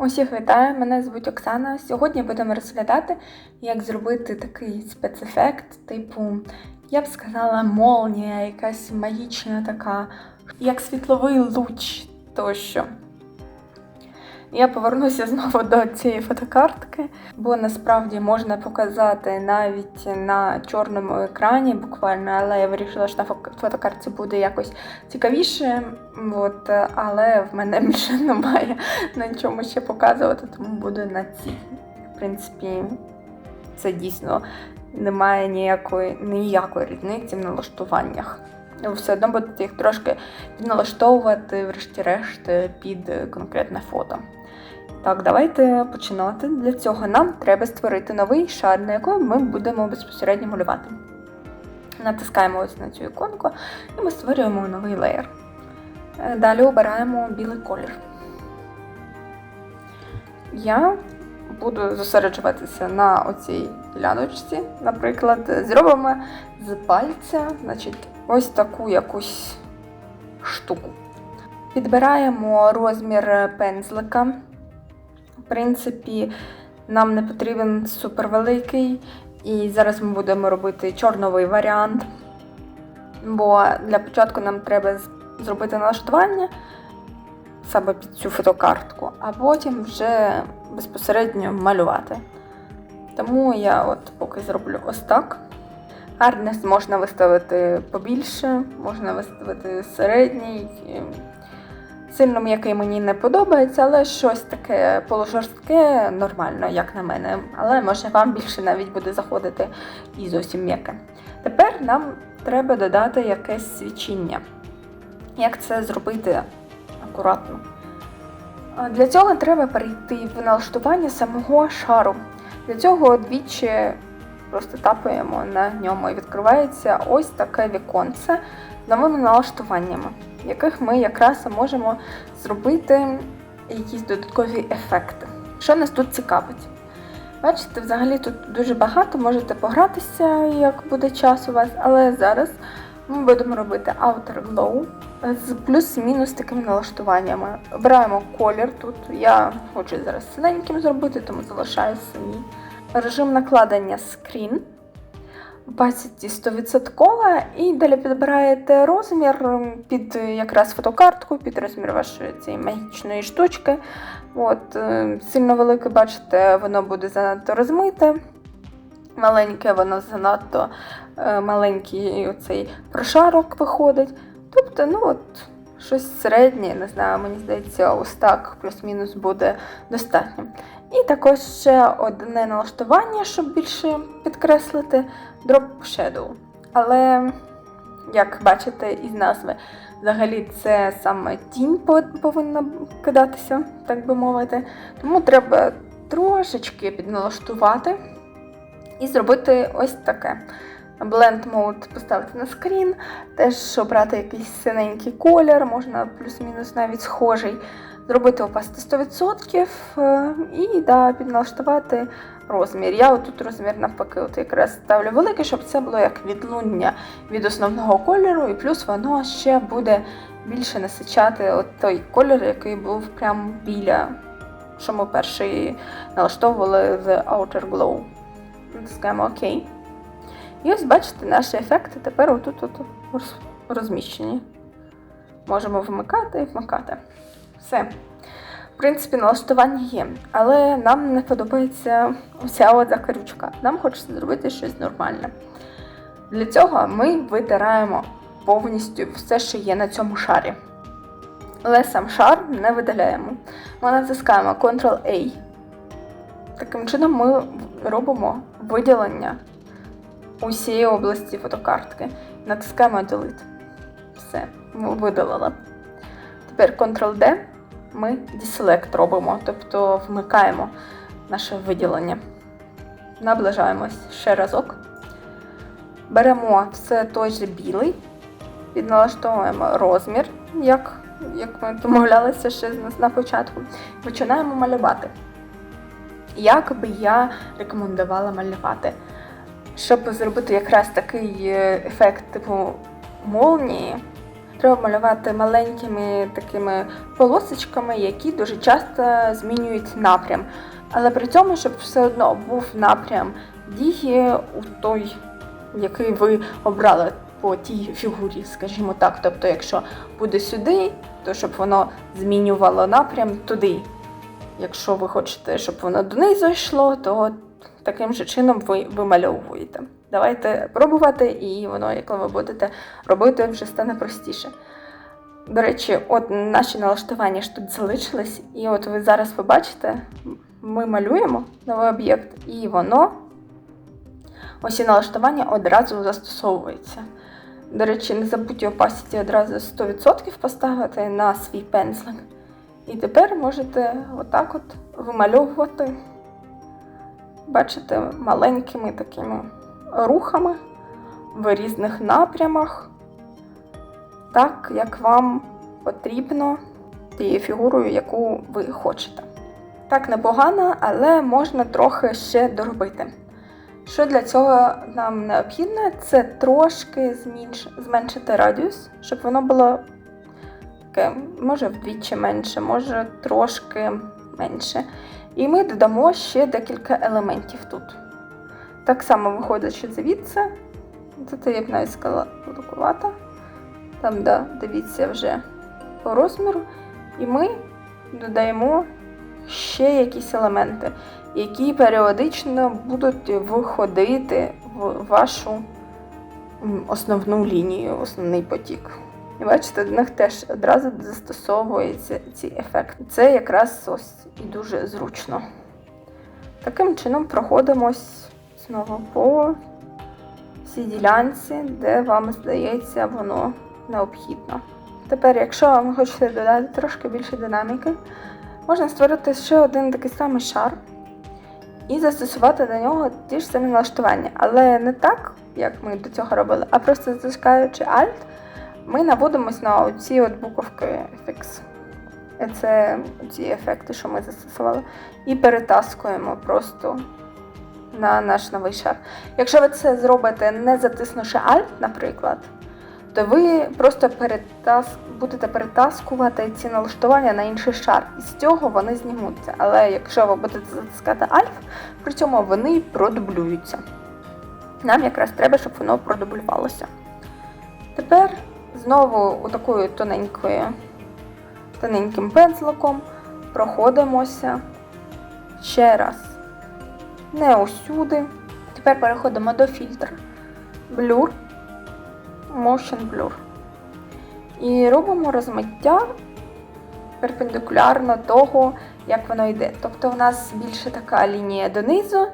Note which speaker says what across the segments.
Speaker 1: Усіх вітаю, мене звуть Оксана. Сьогодні будемо розглядати, як зробити такий спецефект, типу, я б сказала, молнія, якась магічна така, як світловий луч тощо. Я повернуся знову до цієї фотокартки, бо насправді можна показати навіть на чорному екрані буквально, але я вирішила, що на фо- фотокартці буде якось цікавіше. От, але в мене більше немає на чому ще показувати, тому буду на цій. В принципі, це дійсно немає ніякої, ніякої різниці в налаштуваннях. Ви все одно будете їх трошки підналаштовувати, врешті-решт, під конкретне фото. Так, давайте починати. Для цього нам треба створити новий шар, на якому ми будемо безпосередньо малювати. Натискаємо ось на цю іконку і ми створюємо новий леєр. Е, Далі обираємо білий колір. Я буду зосереджуватися на оцій діляночці. Наприклад, зробимо з пальця значить, ось таку якусь штуку. Підбираємо розмір пензлика. В принципі, нам не потрібен супервеликий. І зараз ми будемо робити чорновий варіант. Бо для початку нам треба зробити налаштування саме під цю фотокартку, а потім вже безпосередньо малювати. Тому я от поки зроблю ось так. Hardness можна виставити побільше, можна виставити середній. Сильно м'який мені не подобається, але щось таке полужорстке нормально, як на мене. Але може вам більше навіть буде заходити і зовсім м'яке. Тепер нам треба додати якесь свічіння. Як це зробити акуратно? Для цього треба перейти в налаштування самого шару. Для цього двічі просто тапаємо на ньому і відкривається ось таке віконце з новими налаштуваннями, в яких ми якраз можемо зробити якісь додаткові ефекти. Що нас тут цікавить? Бачите, взагалі тут дуже багато, можете погратися, як буде час у вас, але зараз ми будемо робити Outer Glow з плюс-мінус такими налаштуваннями. Обираємо колір тут. Я хочу зараз синеньким зробити, тому залишаю синій. Режим накладення Screen. Opacity 100% і далі підбираєте розмір під е, якраз фотокартку, під розмір вашої цієї магічної штучки. От, е, сильно велике, бачите, воно буде занадто розмите. Маленьке, воно занадто е, маленький оцей прошарок виходить. Тобто, ну от, щось середнє, не знаю, мені здається, ось так плюс-мінус буде достатньо. І також ще одне налаштування, щоб більше підкреслити Drop Shadow. Але, як бачите із назви, взагалі це саме тінь повинна кидатися, так би мовити. Тому треба трошечки підналаштувати і зробити ось таке. Blend Mode поставити на скрін, теж обрати якийсь синенький колір, можна плюс-мінус навіть схожий. Зробити опасти 100% е, і да, підналаштувати розмір. Я отут розмір навпаки от якраз ставлю великий, щоб це було як відлуння від основного кольору, і плюс воно ще буде більше насичати от той колір, який був прямо біля, що ми перший налаштовували з Outer Glow. Натискаємо ОК. І ось бачите, наші ефекти тепер отут от розміщені. Можемо вмикати і вмикати. Все. В принципі, налаштування є, але нам не подобається оця от закрючка. Нам хочеться зробити щось нормальне. Для цього ми витираємо повністю все, що є на цьому шарі. Але сам шар не видаляємо. Ми натискаємо Ctrl-A. Таким чином ми робимо виділення усієї області фотокартки. Натискаємо Delete. Все, ми видалили. Тепер Ctrl-D ми Deselect робимо, тобто вмикаємо наше виділення. Наближаємось ще разок. Беремо все той же білий, підналаштовуємо розмір, як, як ми домовлялися ще на- початку. Починаємо малювати. Як би я рекомендувала малювати? Щоб зробити якраз такий е, ефект типу молнії, треба малювати маленькими такими полосочками, які дуже часто змінюють напрям. Але при цьому, щоб все одно був напрям дії у той, який ви обрали по тій фігурі, скажімо так. Тобто, якщо буде сюди, то щоб воно змінювало напрям туди. Якщо ви хочете, щоб воно донизу йшло, то таким же чином ви вимальовуєте. Давайте пробувати, і воно, як ви будете робити, вже стане простіше. До речі, от наші налаштування ж тут залишились, і от ви зараз побачите, ми малюємо новий об'єкт, і воно, ось і налаштування одразу застосовується. До речі, не забудьте opacity одразу 100% поставити на свій пензлик. І тепер можете отак от вимальовувати, бачите, маленькими такими рухами в різних напрямах, так, як вам потрібно тією фігурою, яку ви хочете. Так непогано, але можна трохи ще доробити. Що для цього нам необхідно, це трошки зменш... зменшити радіус, щоб воно було таке, може вдвічі менше, може трошки менше. І ми додамо ще декілька елементів тут. Так само виходячи звідси, тут я б навіть. Там, да, дивіться вже по розміру. І ми додаємо ще якісь елементи, які періодично будуть виходити в вашу основну лінію, основний потік. І бачите, до них теж одразу застосовується ці ефекти. Це якраз ось і дуже зручно. Таким чином проходимось знову по всій ділянці, де вам здається воно необхідно. Тепер, якщо ви хочете додати трошки більше динаміки, можна створити ще один такий самий шар і застосувати до нього ті ж самі налаштування. Але не так, як ми до цього робили, а просто затискаючи Alt, ми наводимось на оці от буковки FX. Це ці ефекти, що ми застосували, і перетаскуємо просто на наш новий шар. Якщо ви це зробите, не затиснувши Alt, наприклад, то ви просто перетас... будете перетаскувати ці налаштування на інший шар. І з цього вони знімуться. Але якщо ви будете затискати Alt, при цьому вони продублюються. Нам якраз треба, щоб воно продублювалося. Тепер знову такою тоненькою, тоненьким пензликом проходимося ще раз. Не усюди. Тепер переходимо до фільтру Blur, Motion Blur. І робимо розмиття перпендикулярно того, як воно йде. Тобто у нас більше така лінія донизу.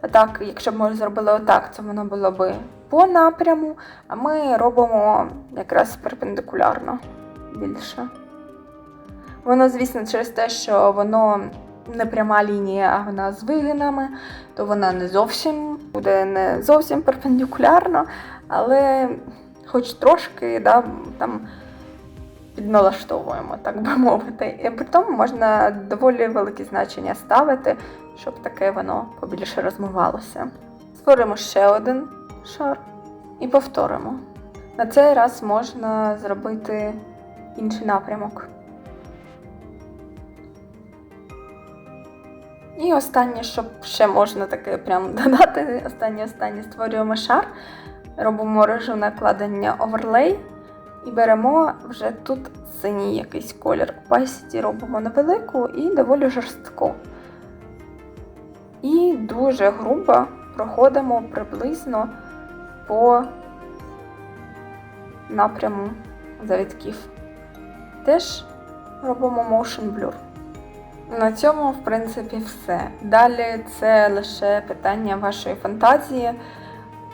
Speaker 1: А так, якщо б ми зробили отак, то воно було б по напряму, а ми робимо якраз перпендикулярно більше. Воно, звісно, через те, що воно не пряма лінія, а вона з вигинами, то вона не зовсім буде не зовсім перпендикулярно, але хоч трошки да, там підналаштовуємо, так би мовити. І при тому можна доволі великі значення ставити, щоб таке воно побільше розмивалося. Створимо ще один шар і повторимо. На цей раз можна зробити інший напрямок. І останнє, щоб ще можна таке прям додати, останнє останнє створюємо шар, робимо режу накладення оверлей і беремо вже тут синій якийсь колір. Opacity робимо невелику і доволі жорстку. І дуже грубо проходимо приблизно по напряму завитків. Теж робимо motion blur. На цьому, в принципі, все. Далі це лише питання вашої фантазії.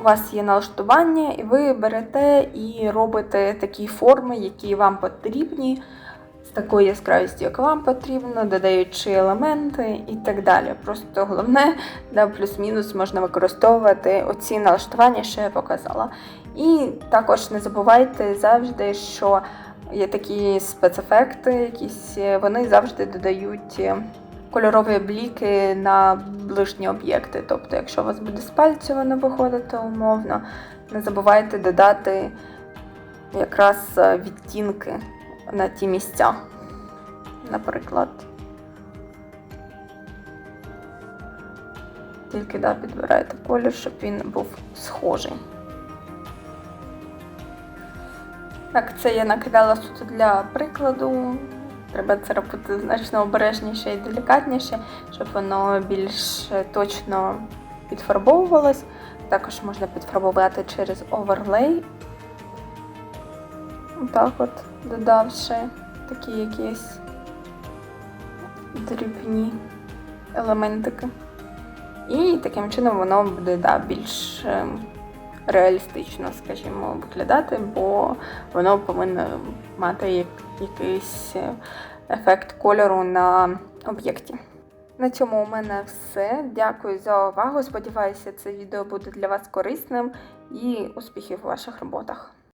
Speaker 1: У вас є налаштування, і ви берете і робите такі форми, які вам потрібні, з такою яскравістю, як вам потрібно, додаючи елементи і так далі. Просто головне, да, плюс-мінус можна використовувати оці налаштування, що я показала. І також не забувайте завжди, що є такі спецефекти, якісь вони завжди додають кольорові бліки на ближні об'єкти. Тобто, якщо у вас буде з пальцю воно виходити умовно, не забувайте додати якраз е, відтінки на ті місця. Наприклад. Тільки да, підбираєте колір, щоб він був схожий. Так, це я накидала суто для прикладу. Треба це робити значно обережніше і делікатніше, щоб воно більш точно підфарбовувалось. Також можна підфарбувати через оверлей. Так от, додавши такі якісь дрібні елементики. І таким чином воно буде да, більш ем, реалістично, скажімо, виглядати, бо воно повинно мати як, якийсь е, ефект кольору на об'єкті. На цьому у мене все. Дякую за увагу. Сподіваюся, це відео буде для вас корисним і успіхів у ваших роботах.